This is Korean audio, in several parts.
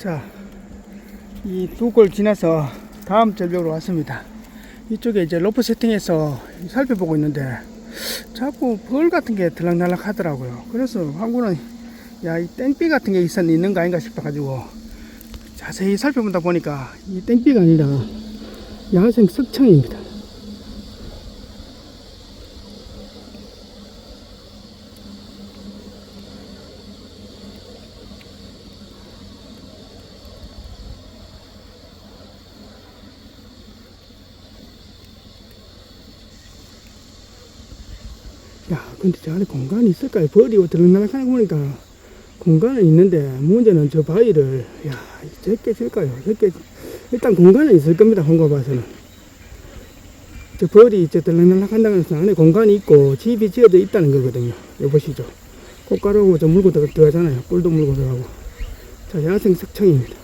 자, 이 두 골 지나서 다음 절벽으로 왔습니다. 이쪽에 이제 로프 세팅해서 살펴보고 있는데 자꾸 벌 같은 게 들락날락 하더라고요. 그래서 황구는 야, 이 땡비 같은 게 있었, 있는 거 아닌가 싶어가지고 자세히 살펴보다 보니까 이 땡비가 아니라 야생 석청입니다. 야, 근데 저 안에 공간이 있을까요? 벌이 들락날락 하는 거 보니까 공간은 있는데 문제는 저 바위를 야, 적게 질까요? 적게 일단 공간은 있을 겁니다. 홍거 봐서는. 저 벌이 저 들락날락 한다는 것은 안에 공간이 있고 집이 지어져 있다는 거거든요. 여기 보시죠. 꽃가루고 저 물고 들어- 들어가잖아요. 꿀도 물고 들어가고. 자, 야생 석청입니다.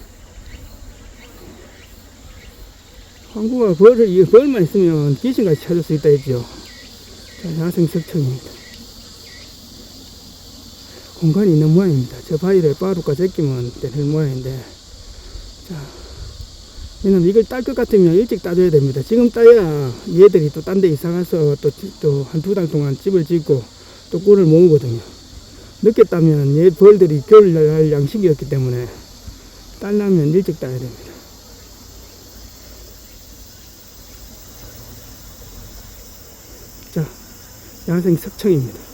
한국가 벌을, 이 벌만 있으면 귀신같이 찾을 수 있다 했죠. 자, 야생 석청입니다. 공간이 있는 모양입니다. 저 바위를 바루가 제끼면 되는 모양인데, 자, 왜냐면 이걸 딸 것 같으면 일찍 따줘야 됩니다. 지금 따야 얘들이 또 딴 데 이사 가서 또, 또 한 두 달 동안 집을 짓고 또 꿀을 모으거든요. 늦게 따면 얘 벌들이 겨울 날 양식이었기 때문에 딸려면 일찍 따야 됩니다. 자, 야생 석청입니다.